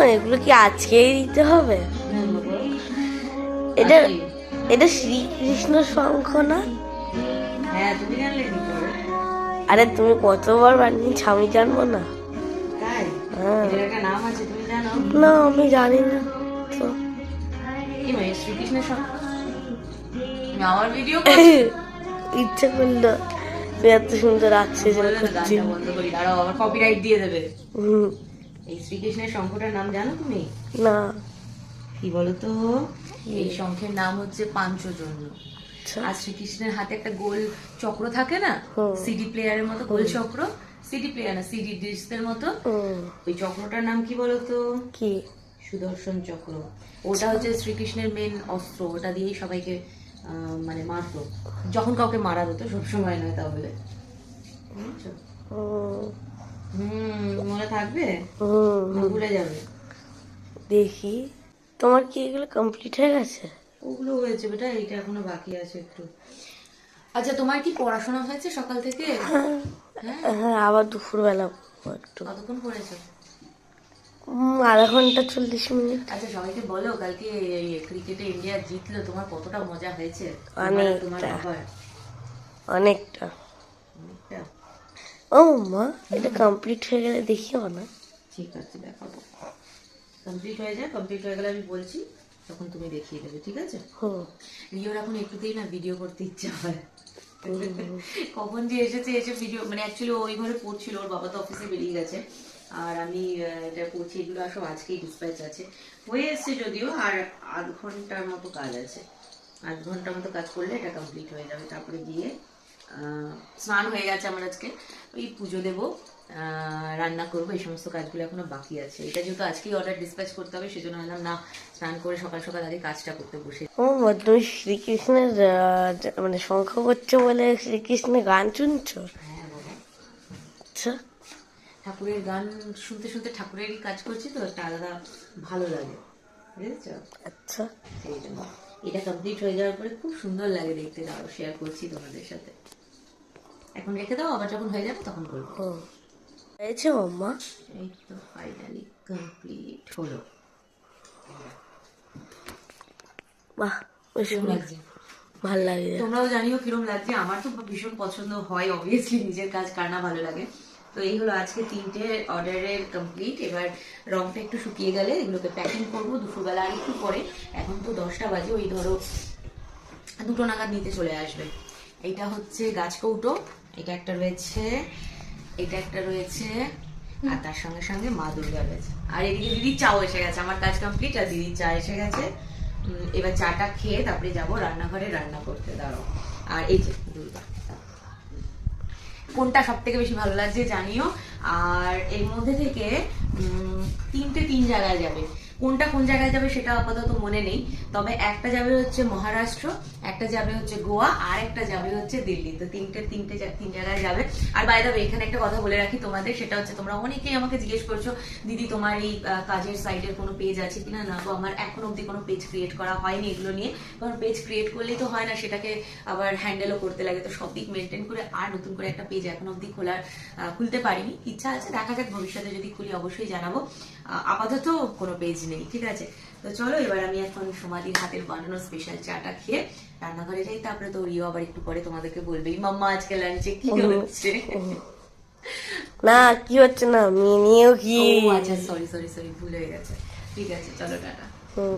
মা এগুলো কি আজকেই দিতে হবে? এটা এটা শ্রীকৃষ্ণ শঙ্খ না? হ্যাঁ আরে তুমি কতবার বানিয়েছ আমি জানব না? হ্যাঁ। আছে না আমি জানি না তো। ইচ্ছে করল। এত সুন্দর আসছে যেন করছি কপিরাইট দিয়ে দেবে। হুম, এই শ্রীকৃষ্ণের শঙ্খটার নাম জানো তুমি? না। কি বলতো? এই শঙ্খের নাম হচ্ছে পাঞ্চজন্য। আচ্ছা। আর শ্রীকৃষ্ণের হাতে একটা গোল চক্র থাকে না? সিডি প্লেয়ারের মতো গোল চক্র? সিডি প্লেয়ার না সিডি ডিস্কের মতো? ওই চক্রটার নাম কি বলতো? কি? সুদর্শন চক্র। ওটা হচ্ছে শ্রীকৃষ্ণের মেন অস্ত্র। ওটা দিয়েই সবাইকে মানে মারতো। যখন কাউকে মারা হতো সবসময় নয় তাহলে। বুঝছ? মনে দেখি। তোমার কি এগুলো কমপ্লিট হয়ে গেছে? ওগুলো হয়েছে বেটা এইটা এখনও বাকি আছে একটু। আচ্ছা তোমার কি পড়াশোনা হয়েছে সকাল থেকে? হ্যাঁ? হ্যাঁ আবার দুপুরবেলা একটু। কতক্ষণ পড়েছো? আধা ঘণ্টা চল্লিশ মিনিট। আচ্ছা সবাইকে বলো কালকে ক্রিকেটে ইন্ডিয়া জিতলো তোমার কতটা মজা হয়েছে? অনেকটা। অনেকটা। অনেকটা? ও মা এটা কমপ্লিট হয়ে গেলে দেখিও না। ঠিক আছে দেখাবো। কমপ্লিট হয়ে যায় কমপ্লিট হয়ে গেলে আমি বলছি তখন তুমি দেখিয়ে দেবে ঠিক আছে? রিওর এখন একটুতেই না ভিডিও করতে ইচ্ছা হয়। কখন যে এসেছে এসে ভিডিও মানে অ্যাকচুয়ালি ওই ঘরে পড়ছিল ওর বাবা তো অফিসে বেরিয়ে গেছে। আর আমি এটা করছি এগুলো সব আজকেই ডিসপ্যাচ আছে। হয়ে এসছে যদিও আর আধ ঘণ্টার মতো কাজ আছে। আধ ঘণ্টার মতো কাজ করলে এটা কমপ্লিট হয়ে যাবে তারপরে গিয়ে স্নান হয়ে গেছে আমার আজকে। ওই পুজো দেবো রান্না করব এই সমস্ত কাজগুলো এখনও বাকি আছে। এটা যেহেতু আজকেই অর্ডার ডিসপ্যাচ করতে হবে সেজন্য ভাবলাম না স্নান করে সকাল সকাল আগে কাজটা করতে বসে। ও মা তুমি শ্রীকৃষ্ণের মানে শঙ্খ করছ বলে শ্রীকৃষ্ণের গান শুনছো? হ্যাঁ আচ্ছা। ঠাকুরের গান শুনতে শুনতে ঠাকুরেরই কাজ করছি তো একটা আলাদা ভালো লাগে বুঝেছ? আচ্ছা। সেই জন্য। এটা কমপ্লিট হয়ে যাওয়ার পরে খুব সুন্দর লাগে দেখতে আরও শেয়ার করছি তোমাদের সাথে। এখন রেখে দাও আবার যখন হয়ে যাবে তখন বলব। হয়েছে ও মা এই তো ফাইনালি কমপ্লিট হলো। বাহ লাগছে? ভালো লাগে তোমরাও জানিও কিরম লাগছে। আমার তো ভীষণ পছন্দ হয় অবভিয়াসলি নিজের কাজ কার না ভালো লাগে। তো এই হলো আজকে তিনটে অর্ডারের কমপ্লিট এবার রংটা একটু শুকিয়ে গেলে এগুলোকে প্যাকিং করব দুপুরবেলা আর একটু পরে। এখন তো দশটা বাজে ওই ধরো দুটো নাগাদ নিতে চলে আসবে। এইটা হচ্ছে গাছ কৌটো এটা একটা রয়েছে, এটা একটা রয়েছে, আর তার সঙ্গে সঙ্গে মা দুর্গা রয়েছে। আর এদিকে দিদির চাও এসে গেছে, আমার কাজ কমপ্লিট আর দিদির চা এসে গেছে। এবার চাটা খেয়ে তারপরে যাব রান্নাঘরে, রান্না করতে দাঁড়ো আর এই যে দুর্গা কোনটা সব থেকে বেশি ভালো লাগছে জানিও? আর এর মধ্যে থেকে তিনটে তিন জায়গায় যাবে। কোনটা কোন জায়গায় যাবে সেটা আপাতত মনে নেই। তবে একটা যাবে হচ্ছে মহারাষ্ট্র, একটা যাবে হচ্ছে গোয়া, আর একটা যাবে হচ্ছে দিল্লি। তো তিনটে তিনটে তিন জায়গায় যাবে। আর বাইরে এখানে একটা কথা বলে রাখি তোমাদের, সেটা হচ্ছে তোমরা অনেকেই আমাকে জিজ্ঞেস করছ, দিদি, তোমার এই কাজের সাইডের কোনো পেজ আছে কিনা? না গো, আমার এখন অবধি কোনো পেজ ক্রিয়েট করা হয়নি এগুলো নিয়ে। কারণ পেজ ক্রিয়েট করলেই তো হয় না, সেটাকে আবার হ্যান্ডেলও করতে লাগে। তো সব দিক মেনটেন করে আর নতুন করে একটা পেজ এখন অব্দি খোলার খুলতে পারিনি। ইচ্ছা আছে, দেখা যাক ভবিষ্যতে যদি খুলি অবশ্যই জানাব। আপাতত কোনো পেজ নেই ঠিক আছে? তো চলো এবার আমি এখন সোমালির হাতের বানানো স্পেশাল চাটা খেয়ে রান্নাঘরে যাই তারপরে তো রিও আবার একটু পরে তোমাদেরকে বলবে মাম্মা আজকে লাঞ্চে কি হচ্ছে? না কি হচ্ছে না মিনিও কি? আচ্ছা সরি সরি সরি ভুল হয়ে গেছে। ঠিক আছে চলো টাটা। হুম।